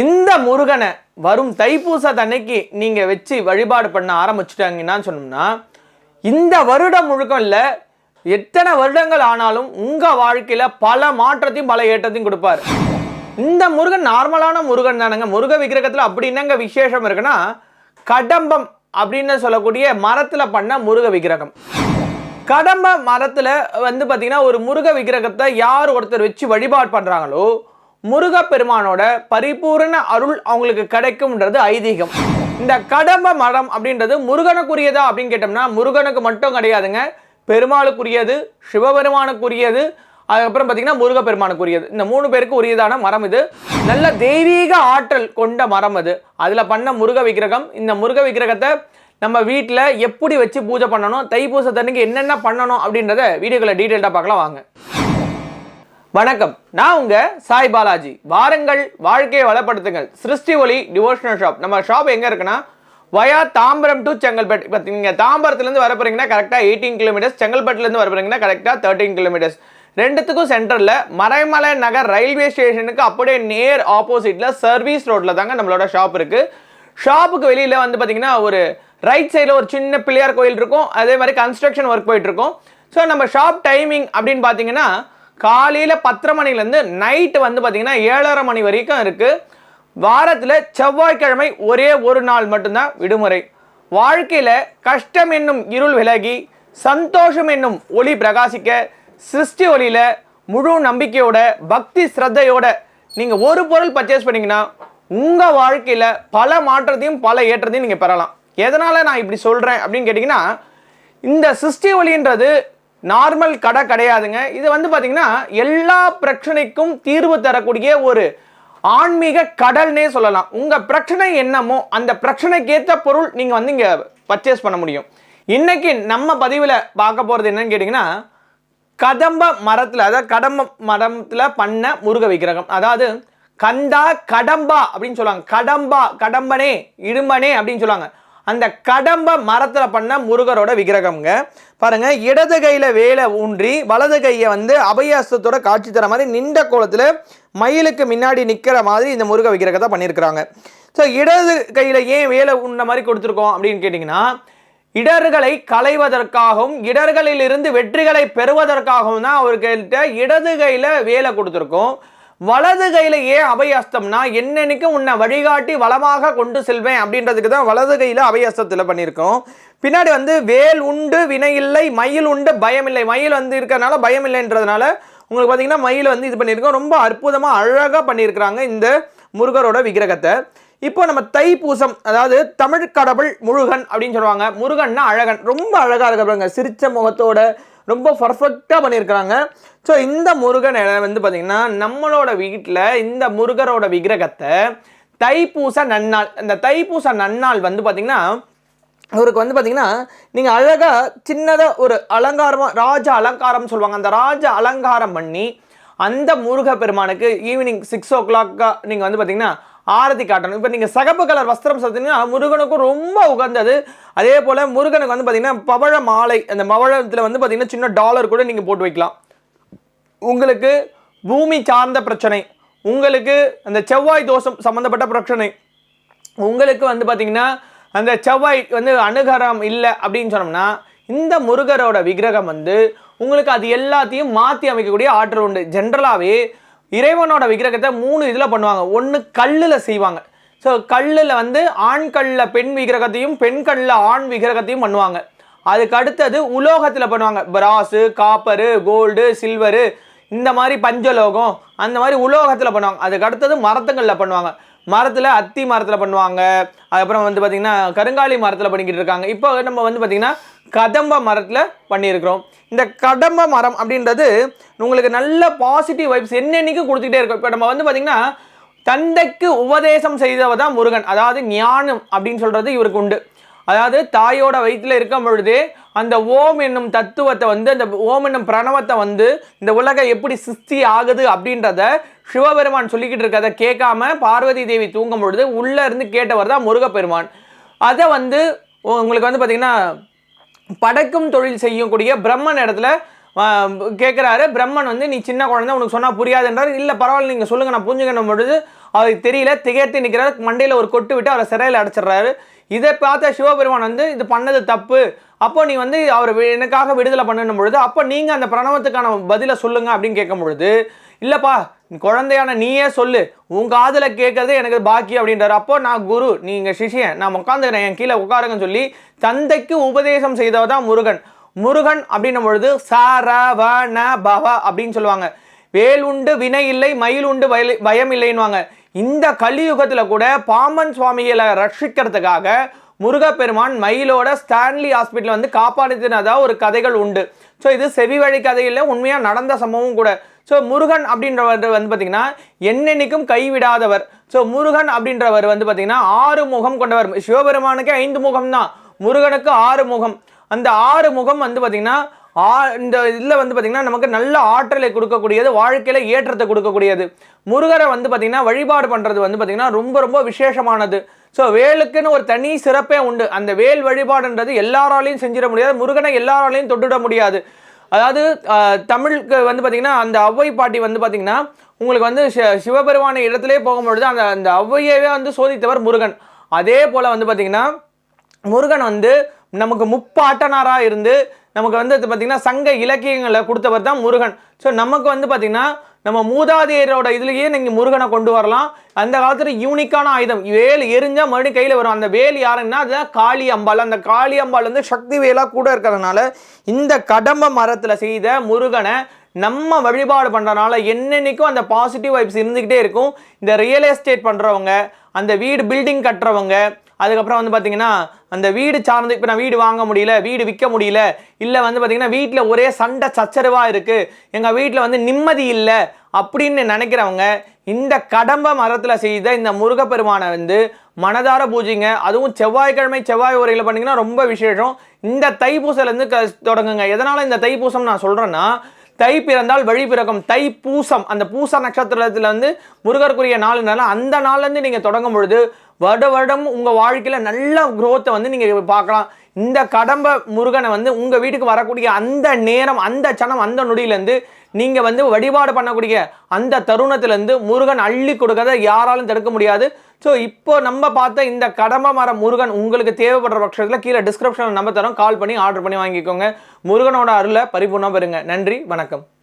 இந்த முருகனை வரும் தைப்பூச தன்னைக்கு நீங்கள் வச்சு வழிபாடு பண்ண ஆரம்பிச்சிட்டாங்கன்னா சொன்னோம்னா இந்த வருடம் முழுக்கம் இல்லை எத்தனை வருடங்கள் ஆனாலும் உங்கள் வாழ்க்கையில் பல மாற்றத்தையும் பல ஏற்றத்தையும் கொடுப்பார். இந்த முருகன் நார்மலான முருகன் தானுங்க. முருக விக்கிரகத்தில் அப்படி என்னங்க விசேஷம் இருக்குன்னா கடம்பம் அப்படின்னு சொல்லக்கூடிய மரத்தில் பண்ண முருக விக்கிரகம். கடம்ப மரத்தில் வந்து பார்த்தீங்கன்னா ஒரு முருக விக்கிரகத்தை யார் ஒருத்தர் வச்சு வழிபாடு பண்ணுறாங்களோ முருகப்பெருமானோட பரிபூரண அருள் அவங்களுக்கு கிடைக்கும்ன்றது ஐதீகம். இந்த கடம்ப மரம் அப்படின்றது முருகனுக்குரியதா அப்படின்னு கேட்டோம்னா முருகனுக்கு மட்டும் கிடையாதுங்க. பெருமாளுக்குரியது சிவபெருமானுக்குரியது அதுக்கப்புறம் பார்த்தீங்கன்னா முருகப்பெருமானுக்குரியது. இந்த மூணு பேருக்கு உரியதான மரம் இது. நல்ல தெய்வீக ஆற்றல் கொண்ட மரம் அது. அதில் பண்ண முருக விக்கிரகம். இந்த முருக விக்கிரகத்தை நம்ம வீட்டில் எப்படி வச்சு பூஜை பண்ணணும் தைப்பூசத்தன்னைக்கு என்னென்ன பண்ணணும் அப்படின்றத வீடியோக்களை டீட்டெயில்டாக பார்க்கலாம் வாங்க. வணக்கம். நான் உங்க சாய் பாலாஜி. வாரங்கள் வாழ்க்கையை வளப்படுத்துங்கள். சிருஷ்டி ஒளி டிவோஷனல் ஷாப் நம்ம ஷாப் எங்க இருக்குன்னா வயா தாம்பரம் டு செங்கல்பட்டு இப்போ நீங்கள் தாம்பரத்துலேருந்து வர போகிறீங்கன்னா கரெக்டாக எயிட்டீன் கிலோமீட்டர்ஸ் செங்கல்பட்டுலேருந்து வர போகிறீங்கன்னா கரெக்டாக தேர்ட்டீன் கிலோமீட்டர்ஸ் ரெண்டுத்துக்கும் சென்டரில் மறைமலை நகர் ரயில்வே ஸ்டேஷனுக்கு அப்படியே நேர் ஆப்போசிட்டில் சர்வீஸ் ரோட்டில் தாங்க நம்மளோட ஷாப் இருக்குது ஷாப்புக்கு வெளியில் வந்து பார்த்தீங்கன்னா ஒரு ரைட் சைடில் ஒரு சின்ன பிள்ளையார் கோயில் இருக்கும். அதே மாதிரி கன்ஸ்ட்ரக்ஷன் ஒர்க் போயிட்டுருக்கும் ஸோ நம்ம ஷாப் டைமிங் அப்படின்னு பார்த்தீங்கன்னா காலையில் பத்தரை மணிலேருந்து நைட்டு வந்து பார்த்தீங்கன்னா ஏழரை மணி வரைக்கும் இருக்குது வாரத்தில் செவ்வாய்க்கிழமை ஒரே ஒரு நாள் மட்டும்தான் விடுமுறை. வாழ்க்கையில் கஷ்டம் என்னும் இருள் விலகி சந்தோஷம் என்னும் ஒளி பிரகாசிக்க சிருஷ்டி ஒளியில் முழு நம்பிக்கையோட பக்தி ஸ்ரத்தையோட நீங்கள் ஒரு பொருள் பர்ச்சேஸ் பண்ணிங்கன்னா உங்கள் வாழ்க்கையில் பல மாற்றத்தையும் பல ஏற்றத்தையும் நீங்கள் பெறலாம். எதனால் நான் இப்படி சொல்கிறேன் அப்படின்னு கேட்டிங்கன்னா இந்த சிருஷ்டி ஒளின்றது நார்மல் கடை கிடையாதுங்க. இது வந்து பார்த்தீங்கன்னா எல்லா பிரச்சனைக்கும் தீர்வு தரக்கூடிய ஒரு ஆன்மீக கடல்னே சொல்லலாம். உங்கள் பிரச்சனை என்னமோ அந்த பிரச்சனைக்கேற்ற பொருள் நீங்கள் வந்து இங்கே பர்ச்சேஸ் பண்ண முடியும். இன்றைக்கி நம்ம பதிவில் பார்க்க போகிறது என்னன்னு கேட்டிங்கன்னா கதம்ப மரத்தில் அதாவது கடம்ப மரத்தில் பண்ண முருக விக்கிரகம். அதாவது கந்தா கடம்பா அப்படின்னு சொல்லுவாங்க. கடம்பா கடம்பனே இடும்பனே அப்படின்னு சொல்லுவாங்க. அந்த கடம்ப மரத்தில் பண்ண முருகரோட விக்கிரகம்ங்க. பாருங்க இடது கையில் வேலை ஊன்றி வலது கையை வந்து அபயாசத்தோட காட்சி தர மாதிரி நின்ற கோலத்தில் மயிலுக்கு முன்னாடி நிற்கிற மாதிரி இந்த முருக விக்கிரகத்தை பண்ணியிருக்கிறாங்க ஸோ இடது கையில் ஏன் வேலை உண்ண மாதிரி கொடுத்துருக்கோம் அப்படின்னு கேட்டிங்கன்னா இடர்களை களைவதற்காகவும் இடர்களிலிருந்து வெற்றிகளை பெறுவதற்காகவும் தான் அவர்கிட்ட இடது கையில் வேலை கொடுத்துருக்கோம். வலது கையில் ஏன் அபயஸ்தம்னா என்னன்னைக்கும் உன்னை வழிகாட்டி வளமாக கொண்டு செல்வேன் அப்படின்றதுக்கு தான் வலது கையில் அபயஸ்தத்தில் பண்ணியிருக்கோம். பின்னாடி வந்து வேல் உண்டு வினை இல்லை மயில் உண்டு பயம் இல்லை. மயில் வந்து இருக்கிறனால பயம் இல்லைன்றதுனால உங்களுக்கு பார்த்தீங்கன்னா மயில் வந்து இது பண்ணியிருக்கோம். ரொம்ப அற்புதமாக அழகாக பண்ணியிருக்கிறாங்க இந்த முருகரோட விக்கிரகத்தை. இப்போ நம்ம தைப்பூசம் அதாவது தமிழ் கடவுள் முருகன் அப்படின்னு சொல்லுவாங்க. முருகன்னா அழகன். ரொம்ப அழகாக இருக்கிறாங்க சிரிச்ச முகத்தோட ரொம்ப பர்ஃபெக்டாக பண்ணியிருக்கிறாங்க ஸோ இந்த முருகன் வந்து பார்த்திங்கன்னா நம்மளோட வீட்டில் இந்த முருகரோட விக்கிரகத்தை தைப்பூச நன்னாள் இந்த தைப்பூச நன்னாள் வந்து பார்த்திங்கன்னா அவருக்கு வந்து பார்த்தீங்கன்னா நீங்கள் அழகாக சின்னதாக ஒரு அலங்காரமாக ராஜ அலங்காரம்னு சொல்லுவாங்க. அந்த ராஜ அலங்காரம் பண்ணி அந்த முருக பெருமானுக்கு ஈவினிங் சிக்ஸ் ஓ கிளாக்காக நீங்கள் வந்து பார்த்திங்கன்னா ஆரத்தி காட்டணும். இப்போ நீங்கள் சகப்பு கலர் வஸ்திரம் பார்த்தீங்கன்னா முருகனுக்கும் ரொம்ப உகந்தது. அதே போல் முருகனுக்கு வந்து பார்த்தீங்கன்னா பவழ மாலை அந்த பவழத்தில் வந்து பார்த்தீங்கன்னா சின்ன டாலர் கூட நீங்கள் போட்டு வைக்கலாம். உங்களுக்கு பூமி சார்ந்த பிரச்சனை உங்களுக்கு அந்த செவ்வாய் தோஷம் சம்மந்தப்பட்ட பிரச்சனை உங்களுக்கு வந்து பார்த்தீங்கன்னா அந்த செவ்வாய் வந்து அணுகரம் இல்லை அப்படின்னு சொன்னோம்னா இந்த முருகரோட விக்கிரகம் வந்து உங்களுக்கு அது எல்லாத்தையும் மாற்றி அமைக்கக்கூடிய ஆற்றல் உண்டு. ஜென்ரலாகவே இறைவனோட விக்கிரகத்தை மூணு இதில் பண்ணுவாங்க. ஒன்று கல்லில் செய்வாங்க. ஸோ கல்லில் வந்து ஆண் கல்லில் பெண் விக்கிரகத்தையும் பெண் கல்லில் ஆண் விக்கிரகத்தையும் பண்ணுவாங்க. அதுக்கு அடுத்தது உலோகத்தில் பண்ணுவாங்க. பிராஸு காப்பரு கோல்டு சில்வரு இந்த மாதிரி பஞ்சலோகம் அந்த மாதிரி உலோகத்தில் பண்ணுவாங்க. அதுக்கு அடுத்தது மரத்துங்களில் பண்ணுவாங்க. மரத்தில் அத்தி மரத்தில் பண்ணுவாங்க. அதுக்கப்புறம் வந்து பார்த்திங்கன்னா கருங்காலி மரத்தில் பண்ணிக்கிட்டு இருக்காங்க. இப்போ நம்ம வந்து பார்த்திங்கன்னா கதம்ப மரத்தில் பண்ணியிருக்கிறோம். இந்த கடம்ப மரம் அப்படின்றது உங்களுக்கு நல்ல பாசிட்டிவ் வைப்ஸ் என்னென்னைக்கு கொடுத்துக்கிட்டே இருக்கும். இப்போ நம்ம வந்து பார்த்திங்கன்னா தந்தைக்கு உபதேசம் செய்தவர் தான் முருகன். அதாவது ஞானம் அப்படின்னு சொல்கிறது இவருக்கு உண்டு. அதாவது தாயோட வயிற்றில் இருக்கும் பொழுதே அந்த ஓம் என்னும் தத்துவத்தை வந்து அந்த ஓம் என்னும் பிரணவத்தை வந்து இந்த உலகம் எப்படி சிஸ்தி ஆகுது அப்படின்றத சிவபெருமான் சொல்லிக்கிட்டு இருக்கதை கேட்காம பார்வதி தேவி தூங்கும் பொழுது உள்ளே இருந்து கேட்டவர் தான் முருகப்பெருமான். அதை வந்து உங்களுக்கு வந்து பார்த்திங்கன்னா படைக்கும் தொழில் செய்யக்கூடிய பிரம்மன் இடத்துல கேட்குறாரு பிரம்மன் வந்து நீ சின்ன குழந்தை உனக்கு சொன்னால் புரியாதுன்றார். இல்லை பரவாயில்ல நீங்கள் சொல்லுங்கள் நான் புரிஞ்சுக்கணும் பொழுது அவருக்கு தெரியல திகைத்து நிற்கிறார் மண்டையில் ஒரு கொட்டு விட்டு அவரை சிறையில் அடைச்சிடுறாரு. இதை பார்த்த சிவபெருமான் வந்து இது பண்ணது தப்பு. அப்போ நீ வந்து அவர் வி- எனக்காக விடுதலை பண்ணணும் பொழுது அப்போ நீங்கள் அந்த பிரணவத்துக்கான பதிலை சொல்லுங்க அப்படின்னு கேட்கும் பொழுது இல்லைப்பா குழந்தையான நீயே சொல்லு. உன் காதில் கேட்கறது எனக்கு பாக்கி அப்படின்றார். அப்போ நான் குரு நீங்கள் சிஷியன் நான் உட்காந்துக்கிறேன் என் கீழே உட்காருங்கன்னு சொல்லி தந்தைக்கு உபதேசம் செய்தவர் தான் முருகன். முருகன் அப்படின்னும் பொழுது சரவண பவ அப்படின்னு சொல்லுவாங்க. வேல் உண்டு வினை இல்லை மயில் உண்டு வயல் பயம் இல்லைன்னுவாங்க. இந்த கலியுகத்தில் கூட பாம்பன் சுவாமிகளை ரட்சிக்கிறதுக்காக முருகப்பெருமான் மயிலோட ஸ்டான்லி ஹாஸ்பிட்டல் வந்து காப்பாற்றினதாக ஒரு கதைகள் உண்டு. ஸோ இது செவி வழி கதையில் உண்மையாக நடந்த சம்பவம் கூட. ஸோ முருகன் அப்படின்றவர் வந்து பார்த்தீங்கன்னா என்னென்னைக்கும் கைவிடாதவர். ஸோ முருகன் அப்படின்றவர் வந்து பார்த்தீங்கன்னா ஆறு முகம் கொண்டவர். சிவபெருமானுக்கு ஐந்து முகம் தான் முருகனுக்கு ஆறு முகம். அந்த ஆறு முகம் வந்து பார்த்தீங்கன்னா ஆ இந்த இதில் வந்து பார்த்திங்கன்னா நமக்கு நல்ல ஆற்றலை கொடுக்கக்கூடியது வாழ்க்கையில் ஏற்றத்தை கொடுக்கக்கூடியது. முருகரை வந்து பார்த்தீங்கன்னா வழிபாடு பண்ணுறது வந்து பார்த்திங்கன்னா ரொம்ப ரொம்ப விசேஷமானது. ஸோ வேலுக்குன்னு ஒரு தனி சிறப்பே உண்டு. அந்த வேல் வழிபாடுன்றது எல்லாராலையும் செஞ்சிட முடியாது. முருகனை எல்லாராலையும் தொட்டுட முடியாது. அதாவது தமிழுக்கு வந்து பார்த்திங்கன்னா அந்த ஔவை பாட்டி வந்து பார்த்திங்கன்னா உங்களுக்கு வந்து சிவபெருமான இடத்துலே போகும்பொழுது அந்த அந்த ஔவையவே வந்து சோதித்தவர் முருகன். அதே போல் வந்து பார்த்திங்கன்னா முருகன் வந்து நமக்கு முப்பாட்டனாராக இருந்து நமக்கு வந்து பார்த்திங்கன்னா சங்க இலக்கியங்களை கொடுத்தவர் தான் முருகன். ஸோ நமக்கு வந்து பார்த்திங்கன்னா நம்ம மூதாதையரோட இதுலேயே நீங்கள் முருகனை கொண்டு வரலாம். அந்த காலத்தில் யூனிக்கான ஆயுதம். வேல் எரிஞ்சால் மறுபடியும் கையில் வரும். அந்த வேல் யாருன்னா அதுதான் காளி அம்பாள். அந்த காளி அம்பாள் வந்து சக்தி வேலாக கூட இருக்கிறதுனால இந்த கடம்ப மரத்தில் செய்த முருகனை நம்ம வழிபாடு பண்ணுறதுனால என்னென்னைக்கும் அந்த பாசிட்டிவ் வைப்ஸ் இருந்துக்கிட்டே இருக்கும். இந்த ரியல் எஸ்டேட் பண்ணுறவங்க அந்த வீடு பில்டிங் கட்டுறவங்க அதுக்கப்புறம் வந்து பார்த்தீங்கன்னா அந்த வீடு சார்ந்து இப்போ நான் வீடு வாங்க முடியல வீடு விற்க முடியல இல்லை வந்து பார்த்தீங்கன்னா வீட்டில் ஒரே சண்டை சச்சரவாக இருக்குது எங்கள் வீட்டில் வந்து நிம்மதி இல்லை அப்படின்னு நினைக்கிறவங்க இந்த கடம்ப மரத்தில் செய்த இந்த முருகப்பெருமானை வந்து மனதார பூஜைங்க. அதுவும் செவ்வாய்க்கிழமை செவ்வாய் உரையில் பண்ணிங்கன்னா ரொம்ப விசேஷம். இந்த தைப்பூசலேருந்து க தொடங்குங்க. எதனால் இந்த தைப்பூசம் நான் சொல்கிறேன்னா தை பிறந்தால் வழி பிறக்கும். தை பூசம் அந்த பூச நட்சத்திரத்தில் வந்து முருகருக்குரிய நாளுனால அந்த நாள்லேருந்து நீங்கள் தொடங்கும் பொழுது வருட வருடம் உங்கள் வாழ்க்கையில் நல்ல குரோத்தை வந்து நீங்கள் பார்க்கலாம். இந்த கடம்ப முருகனை வந்து உங்கள் வீட்டுக்கு வரக்கூடிய அந்த நேரம் அந்த சனம் அந்த நொடியிலேருந்து நீங்கள் வந்து வழிபாடு பண்ணக்கூடிய அந்த தருணத்திலேருந்து முருகன் அள்ளி கொடுக்கறத யாராலும் தடுக்க முடியாது. ஸோ இப்போ நம்ம பார்த்த இந்த கடம்ப மர முருகன் உங்களுக்கு தேவைப்படுற பட்சத்தில் கீழே டிஸ்கிரிப்ஷனில் நம்ம தரோம். கால் பண்ணி ஆர்டர் பண்ணி வாங்கிக்கோங்க. முருகனோட அருளை பரிபூர்ணம் பெறுங்க. நன்றி வணக்கம்.